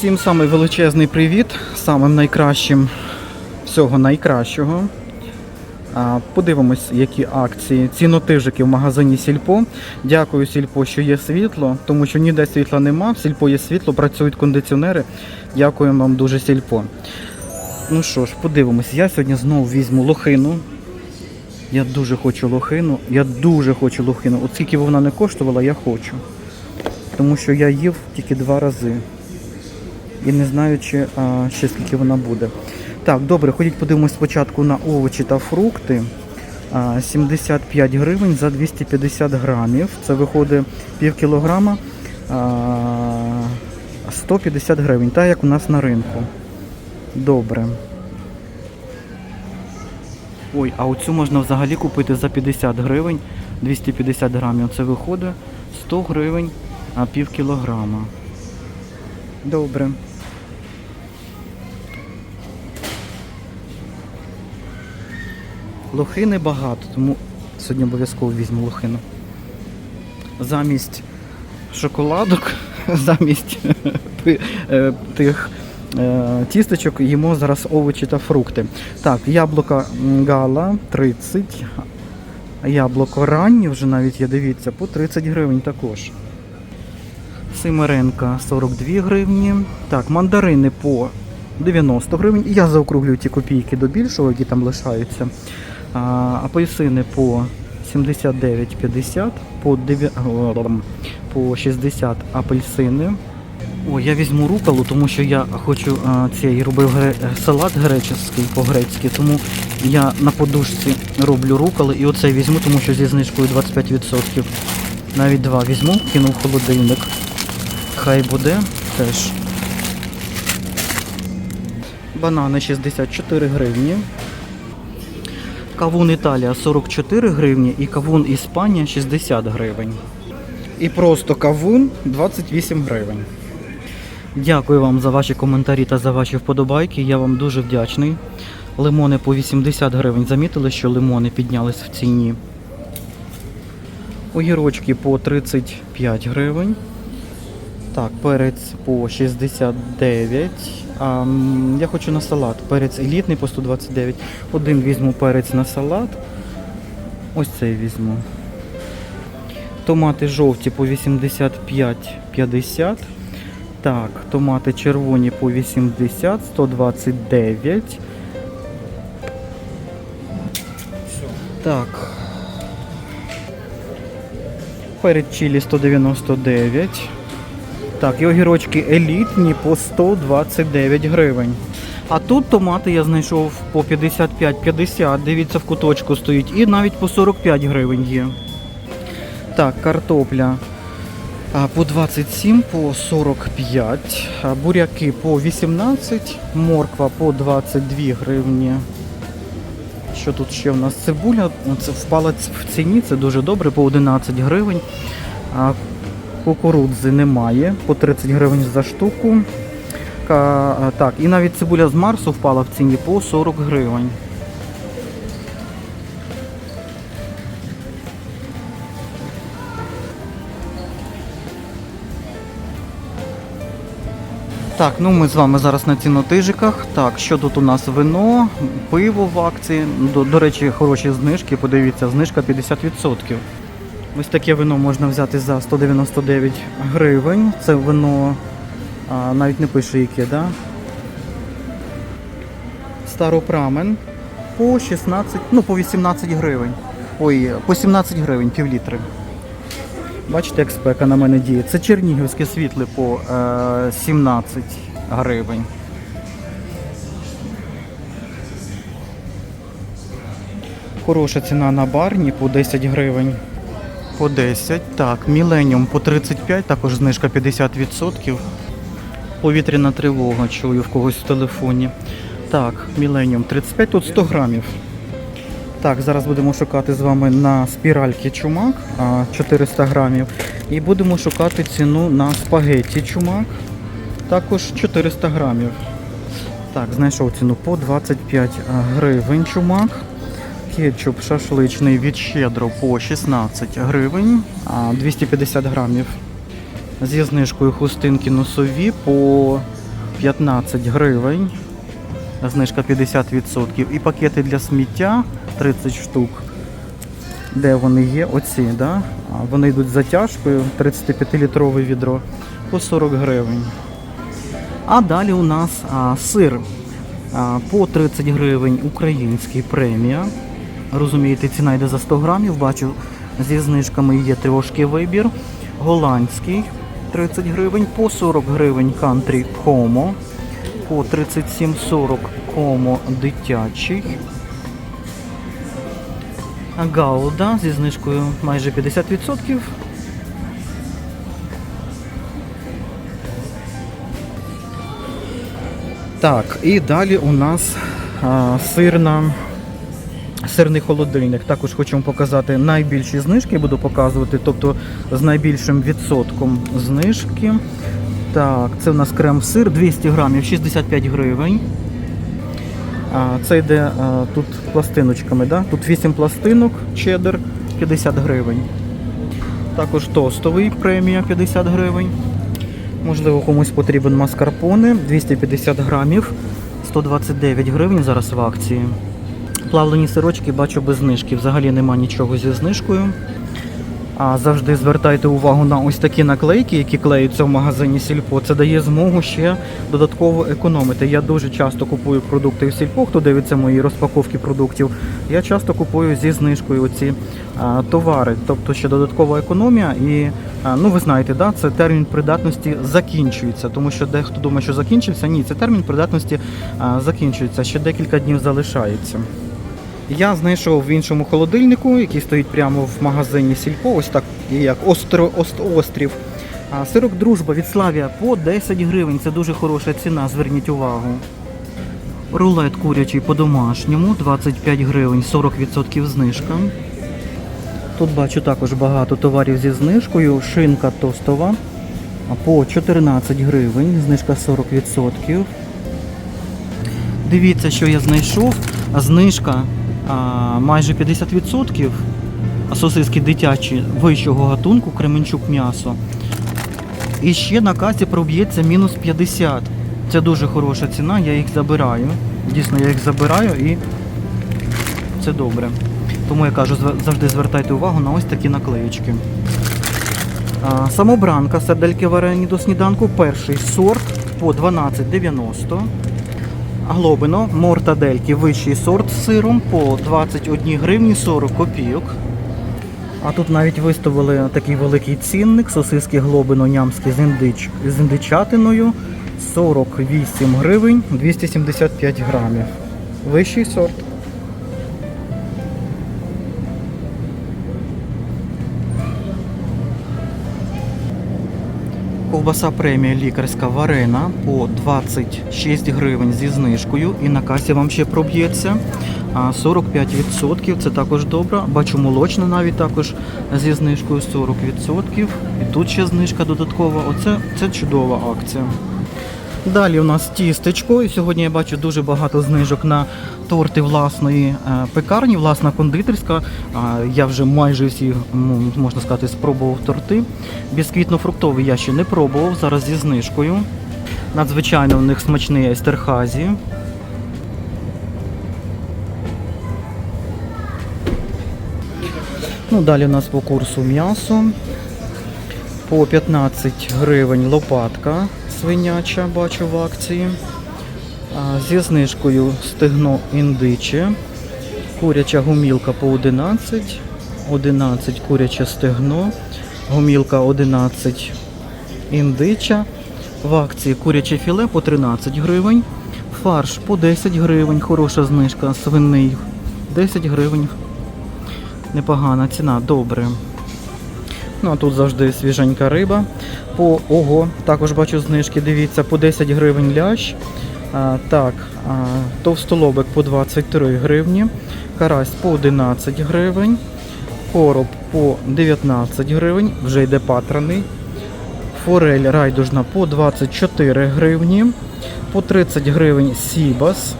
Всім самий величезний привіт, самим найкращим всього найкращого. Подивимось, які акції. Цінотижики в магазині Сільпо. Дякую Сільпо, що є світло, тому що ніде світла нема. В Сільпо є світло, працюють кондиціонери. Дякую вам дуже Сільпо. Ну що ж, подивимось. Я сьогодні знову візьму лохину. Я дуже хочу лохину. Я дуже хочу лохину. От скільки б вона не коштувала, я хочу. Тому що я їв тільки два рази. І не знаю, чи а, ще скільки вона буде. Так, добре, ходіть подивимось спочатку на овочі та фрукти. 75 гривень за 250 грамів. Це виходить пів кілограма 150 гривень, так як у нас на ринку. Добре. Ой, а оцю можна взагалі купити за 50 гривень, 250 грамів. Це виходить 100 гривень, пів кілограма. Добре. Лохини багато, тому сьогодні обов'язково візьму лохину. Замість шоколадок, замість е, тих е, тістечок їмо зараз овочі та фрукти. Так, яблука гала 30. Яблуко раннє вже навіть є, дивіться, по 30 гривень також. Семеренка 42 гривні. Так, мандарини по 90 гривень. Я заокруглюю ті копійки до більшого, які там лишаються. Апельсини по 79,50, по, 9, по 60 апельсини. О, я візьму руколу, тому що я хочу а, цей робив гре- салат греческий по-грецьки, тому я на подушці роблю руколи і оцей візьму, тому що зі знижкою 25%. Навіть два візьму, кину в холодильник. Хай буде теж. Банани 64 гривні. Кавун Італія 44 гривні і кавун Іспанія 60 гривень. І просто кавун 28 гривень. Дякую вам за ваші коментарі та за ваші вподобайки. Я вам дуже вдячний. Лимони по 80 гривень. Замітили, що лимони піднялись в ціні. Огірочки по 35 гривень. Так, перець по 69. А, я хочу на салат. Перець елітний по 129. Один візьму перець на салат. Ось цей візьму. Томати жовті по 85,50. Так, томати червоні по 80, 129. Так. Перед чилі 199. Так, і огірочки елітні по 129 гривень. А тут томати я знайшов по 55-50, дивіться, в куточку стоїть, і навіть по 45 гривень є. Так, картопля по 27, по 45, а, буряки по 18, морква по 22 гривні. Що тут ще в нас? Цибуля це впала в ціні, це дуже добре, по 11 гривень. Кукурудзи немає, по 30 гривень за штуку. Так, і навіть цибуля з Марсу впала в ціні по 40 гривень. Так, ну ми з вами зараз на цінотижиках. Так, що тут у нас вино, пиво в акції. До, до речі, хороші знижки. Подивіться, знижка 50%. Ось таке вино можна взяти за 199 гривень. Це вино а, навіть не пише яке, да? Старопрамен по 16, ну по 18 гривень. Ой, по 17 гривень, пів літри. Бачите, як спека на мене діє. Це чернігівське світле по е, 17 гривень. Хороша ціна на барні по 10 гривень. По 10. Так, Міленіум по 35, також знижка 50%. Повітряна тривога, чую в когось в телефоні. Так, Міленіум 35, тут 100 грамів. Так, зараз будемо шукати з вами на спіральки чумак 400 грамів. І будемо шукати ціну на спагетті чумак. Також 400 грамів. Так, знайшов ціну по 25 гривень чумак. Кетчуп шашличний від щедро по 16 гривень, 250 грамів. Зі знижкою хустинки носові по 15 гривень. Знижка 50%. І пакети для сміття 30 штук. Де вони є? Оці, да? Вони йдуть затяжкою, 35-літрове відро по 40 гривень. А далі у нас а, сир по 30 гривень український премія. Розумієте, ціна йде за 100 грамів. Бачу, зі знижками є трошки вибір. Голландський 30 гривень, по 40 гривень кантрі Комо, по 37,40 Комо дитячий. Гауда зі знижкою майже 50%. Так, і далі у нас а, сирна, сирний холодильник. Також хочу вам показати найбільші знижки, буду показувати, тобто з найбільшим відсотком знижки. Так, це у нас крем-сир 200 грамів 65 гривень. Це йде тут пластиночками, да? тут 8 пластинок, чеддер 50 гривень. Також тостовий премія 50 гривень. Можливо, комусь потрібен маскарпоне 250 грамів, 129 гривень зараз в акції. Плавлені сирочки бачу без знижки. Взагалі нема нічого зі знижкою. А завжди звертайте увагу на ось такі наклейки, які клеються в магазині Сільпо. Це дає змогу ще додатково економити. Я дуже часто купую продукти в Сільпо, хто дивиться мої розпаковки продуктів. Я часто купую зі знижкою ці товари, тобто ще додаткова економія. І ну ви знаєте, да, це термін придатності закінчується, тому що дехто думає, що закінчився. Ні, це термін придатності закінчується. Ще декілька днів залишається. Я знайшов в іншому холодильнику, який стоїть прямо в магазині Сільпо, ось так як остро, ост- острів. Сирок дружба від Славія по 10 гривень. Це дуже хороша ціна, зверніть увагу. Рулет курячий по-домашньому 25 гривень, 40% знижка. Тут бачу також багато товарів зі знижкою. Шинка тостова по 14 гривень, знижка 40%. Дивіться, що я знайшов. Знижка майже 50%. А Сосиски дитячі вищого гатунку, Кременчук м'ясо. І ще на касі проб'ється мінус 50. Це дуже хороша ціна, я їх забираю. Дійсно, я їх забираю і це добре. Тому я кажу, завжди звертайте увагу на ось такі наклеєчки. А, Самобранка, сардельки варені до сніданку, перший сорт по 12,90. Глобино, мортадельки, вищий сорт з сиром по 21 гривні 40 копійок. А тут навіть виставили такий великий цінник, сосиски глобино нямські з, індич, з індичатиною 48 гривень 275 грамів. Вищий сорт. Ковбаса премія лікарська варена по 26 гривень зі знижкою і на касі вам ще проб'ється. 45% це також добре. Бачу молочна навіть також зі знижкою 40%. І тут ще знижка додаткова. Оце це чудова акція. Далі у нас тістечко. І сьогодні я бачу дуже багато знижок на торти власної е, пекарні, власна кондитерська. Я вже майже всі, можна сказати, спробував торти. Бісквітно-фруктовий я ще не пробував, зараз зі знижкою. Надзвичайно у них смачний естерхазі. Ну, далі у нас по курсу м'ясо. По 15 гривень лопатка свиняча, бачу в акції. Зі знижкою стегно індиче. Куряча гумілка по 11. 11 куряче стегно. Гумілка 11 індича. В акції куряче філе по 13 гривень. Фарш по 10 гривень. Хороша знижка. Свиний 10 гривень. Непогана ціна, добре. Ну, а тут завжди свіженька риба. По ого, також бачу знижки, дивіться, по 10 гривень лящ. А, так, а, товстолобик по 23 гривні, карась по 11 гривень, короб по 19 гривень, вже йде патраний. Форель райдужна по 24 гривні, по 30 гривень сібас,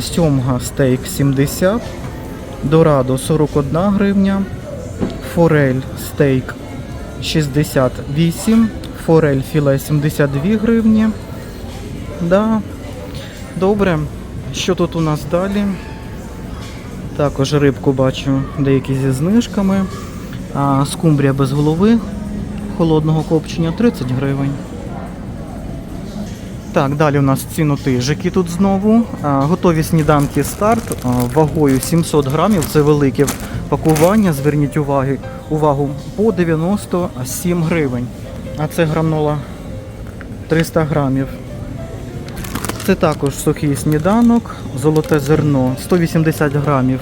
сьомга стейк 70, дорадо 41 гривня, форель стейк 68, форель філе 72 гривні Да. Добре. Що тут у нас далі? Також рибку бачу деякі зі знижками. А, скумбрія без голови холодного копчення 30 гривень. Так, далі у нас цінотижики тут знову. А, готові сніданки старт а, вагою 700 грамів. Це велике пакування. Зверніть уваги, увагу по 97 гривень. А це гранола 300 грамів. Це також сухий сніданок, золоте зерно 180 грамів.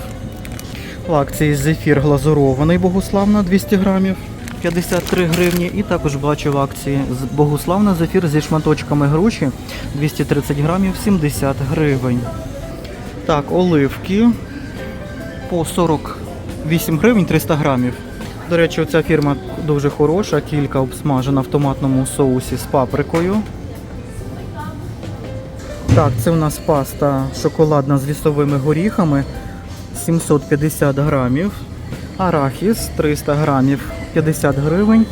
В акції зефір глазурований Богуславна 200 грамів 53 гривні. І також бачу в акції Богуславна зефір зі шматочками груші 230 грамів 70 гривень. Так, оливки по 48 гривень 300 грамів. До речі, ця фірма дуже хороша, кілька обсмажена в томатному соусі з паприкою. Так, це у нас паста шоколадна з лісовими горіхами 750 грамів. Арахіс 300 грамів 50 гривень.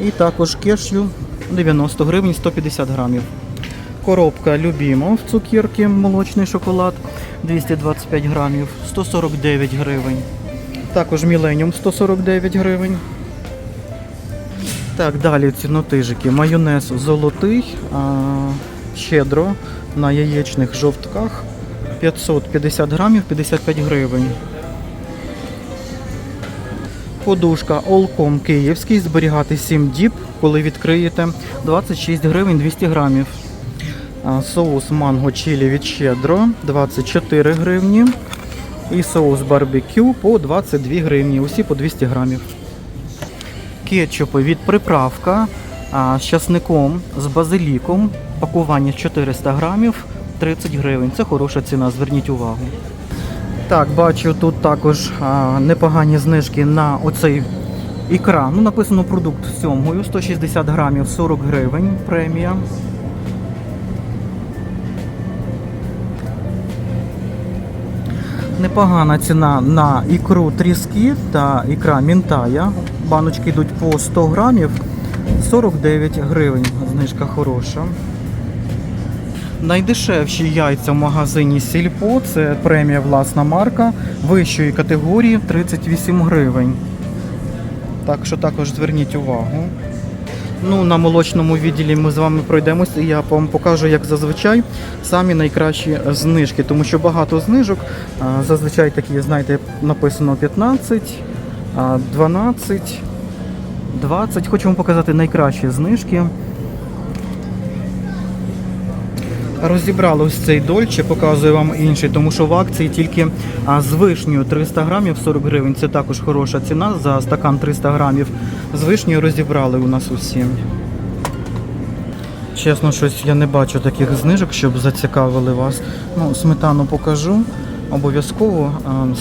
І також кешю 90 гривень 150 грамів. Коробка Любімов цукерки, молочний шоколад 225 грамів 149 гривень. Також Міленіум 149 гривень. Так, далі цінотижики. Майонез золотий, а, щедро на яєчних жовтках 550 грамів 55 гривень. Подушка Олком київський, зберігати 7 діб, коли відкриєте 26 гривень 200 грамів. Соус манго чилі від щедро 24 гривні. І соус барбекю по 22 гривні, усі по 200 грамів кетчупи від приправка з часником, з базиліком. Пакування 400 грамів, 30 гривень. Це хороша ціна, зверніть увагу. Так, бачу тут також а, непогані знижки на оцей ікра. Ну, написано продукт з сьомгою, 160 грамів, 40 гривень премія. Непогана ціна на ікру тріски та ікра мінтая. Баночки йдуть по 100 грамів 49 гривень. Знижка хороша. Найдешевші яйця в магазині Сільпо це премія власна марка вищої категорії 38 гривень. Так що також зверніть увагу. Ну, на молочному відділі ми з вами пройдемося, і я вам покажу, як зазвичай, самі найкращі знижки, тому що багато знижок. Зазвичай такі, знаєте, написано 15, 12, 20. Хочу вам показати найкращі знижки. Розібрали ось цей дольче, показую вам інший, тому що в акції тільки з вишнею 300 грамів 40 гривень. Це також хороша ціна за стакан 300 грамів. З вишнею розібрали у нас усі. Чесно, щось я не бачу таких знижок, щоб зацікавили вас. Ну, сметану покажу. Обов'язково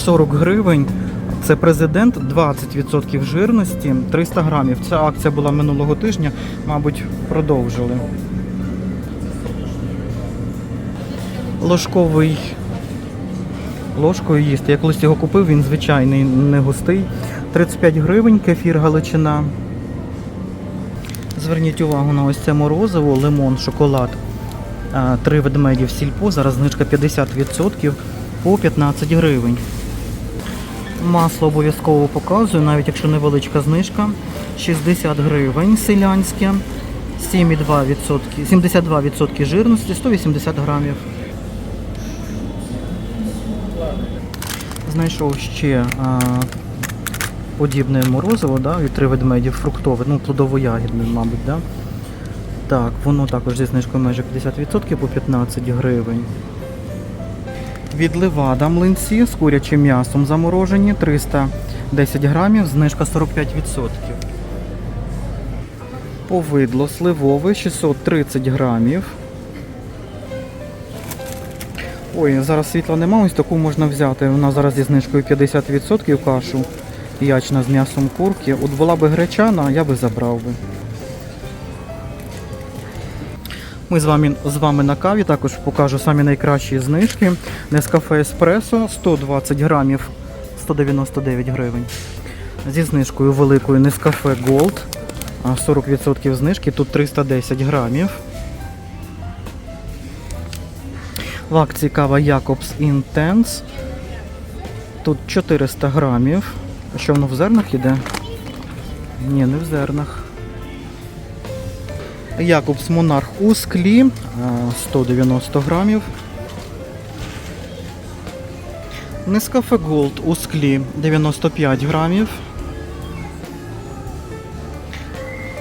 40 гривень. Це президент 20% жирності, 300 грамів. Ця акція була минулого тижня, мабуть, продовжили. Ложковий ложкою їсти. Я колись його купив, він звичайний, не густий. 35 гривень, кефір Галичина. Зверніть увагу на ось це морозиво, лимон, шоколад. Три ведмеді в сільпо. Зараз знижка 50% по 15 гривень. Масло обов'язково показую, навіть якщо невеличка знижка. 60 гривень селянське, 7,2%, 72% жирності, 180 грамів. Знайшов ще а, подібне морозиво да, від три ведмедів фруктове, ну плодово-ягідне, мабуть, да? Так, воно також зі знижкою майже 50% по 15 гривень. Від левада млинці з курячим м'ясом заморожені 310 грамів, знижка 45%. Повидло сливове 630 грамів. Ой, зараз світла нема, ось таку можна взяти. Вона зараз зі знижкою 50% кашу ячна з м'ясом курки. От була би гречана, я би забрав би. Ми з вами, з вами на каві також покажу самі найкращі знижки. Нескафе Еспресо 120 грамів 199 гривень. Зі знижкою великою Нескафе Gold 40% знижки, тут 310 грамів. В акції кава Jacobs Intense. Тут 400 грамів. А що воно в зернах іде? Ні, не в зернах. Якобс Монарх у склі 190 грамів. Нескафе Gold у склі 95 грамів.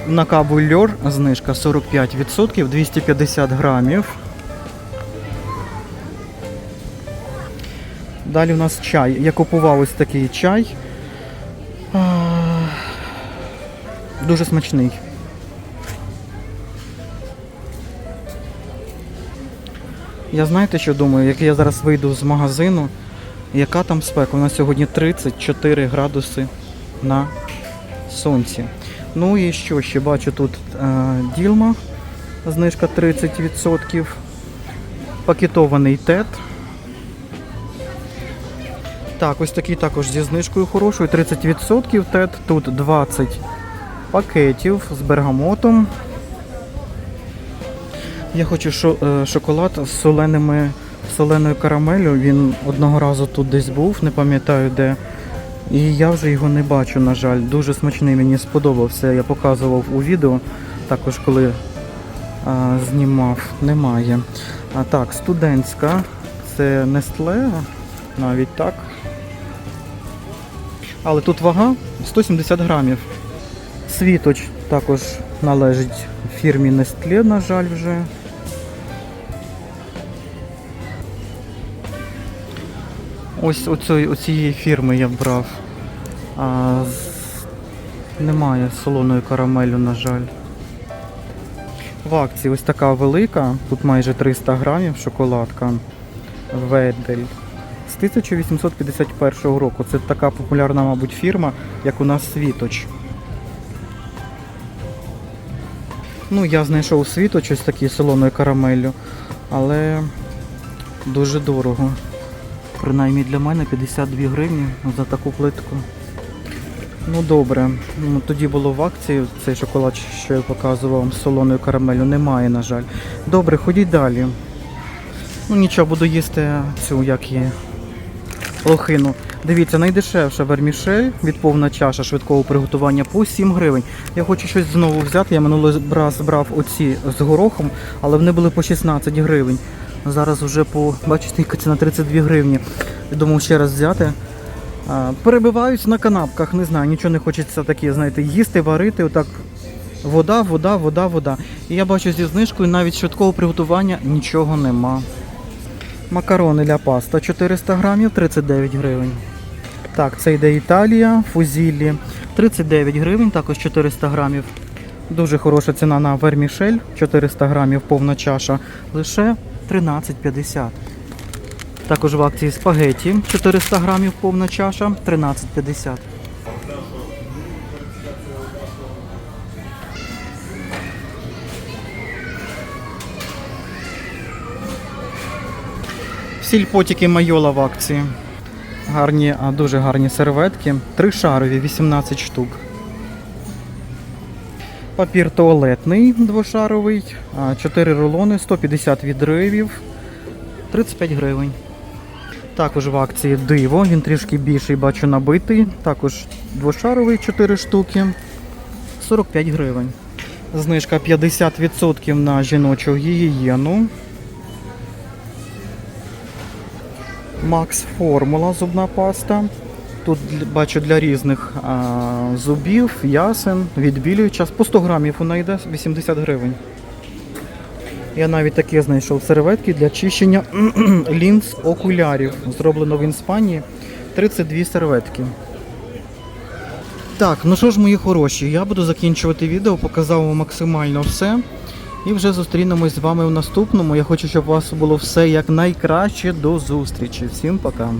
На каву льор знижка 45%, 250 грамів. Далі у нас чай. Я купував ось такий чай. Дуже смачний. Я знаєте, що думаю, як я зараз вийду з магазину, яка там спека? У нас сьогодні 34 градуси на сонці. Ну і що ще бачу тут е, Ділма, знижка 30%. Пакетований тет. Так, ось такий також зі знижкою хорошою. 30% тет. Тут 20 пакетів з бергамотом. Я хочу е, шоколад з соленими, соленою карамеллю. Він одного разу тут десь був, не пам'ятаю де. І я вже його не бачу, на жаль. Дуже смачний, мені сподобався. Я показував у відео, також коли а, знімав, немає. А так, студентська, це Nestle, навіть так. Але тут вага 170 грамів. Світоч також належить фірмі Nestle, на жаль, вже. Ось оцої, оцієї фірми я брав. А. Немає солоної карамелю, на жаль. В акції ось така велика, тут майже 300 грамів шоколадка Ведель. З 1851 року. Це така популярна, мабуть, фірма, як у нас Світоч. Ну, я знайшов світоч ось такий солоною карамеллю, але дуже дорого. Принаймні для мене 52 гривні за таку плитку. Ну добре, ну, тоді було в акції цей шоколад, що я показував з солоною карамелю, немає, на жаль. Добре, ходіть далі. Ну нічого, буду їсти цю, як є, лохину. Дивіться, найдешевша вермішель від повна чаша швидкого приготування по 7 гривень. Я хочу щось знову взяти. Я минулий раз брав оці з горохом, але вони були по 16 гривень. Зараз вже по, бачите, ціна 32 гривні. Думав ще раз взяти. Перебиваюсь на канапках, не знаю, нічого не хочеться таке, знаєте, їсти, варити, отак. Вода, вода, вода, вода. І я бачу зі знижкою навіть швидкого приготування нічого нема. Макарони для паста 400 грамів 39 гривень. Так, це йде Італія, фузіллі 39 гривень, також 400 грамів. Дуже хороша ціна на вермішель 400 грамів повна чаша, лише 13,50. Також в акції спагеті 400 грамів повна чаша 13,50. Сільпотіки Майола в акції. Гарні, а дуже гарні серветки. Три шарові, 18 штук. Папір туалетний двошаровий, 4 рулони, 150 відривів, 35 гривень. Також в акції диво, він трішки більший, бачу набитий. Також двошаровий 4 штуки, 45 гривень. Знижка 50% на жіночу гігієну. Макс Формула зубна паста. Тут бачу для різних а, зубів, ясен, відбілююча. По 100 грамів вона йде 80 гривень. Я навіть таке знайшов серветки для чищення лінз окулярів. Зроблено в Іспанії 32 серветки. Так, ну що ж, мої хороші, я буду закінчувати відео, показав вам максимально все. І вже зустрінемось з вами в наступному. Я хочу, щоб у вас було все як найкраще. До зустрічі. Всім пока.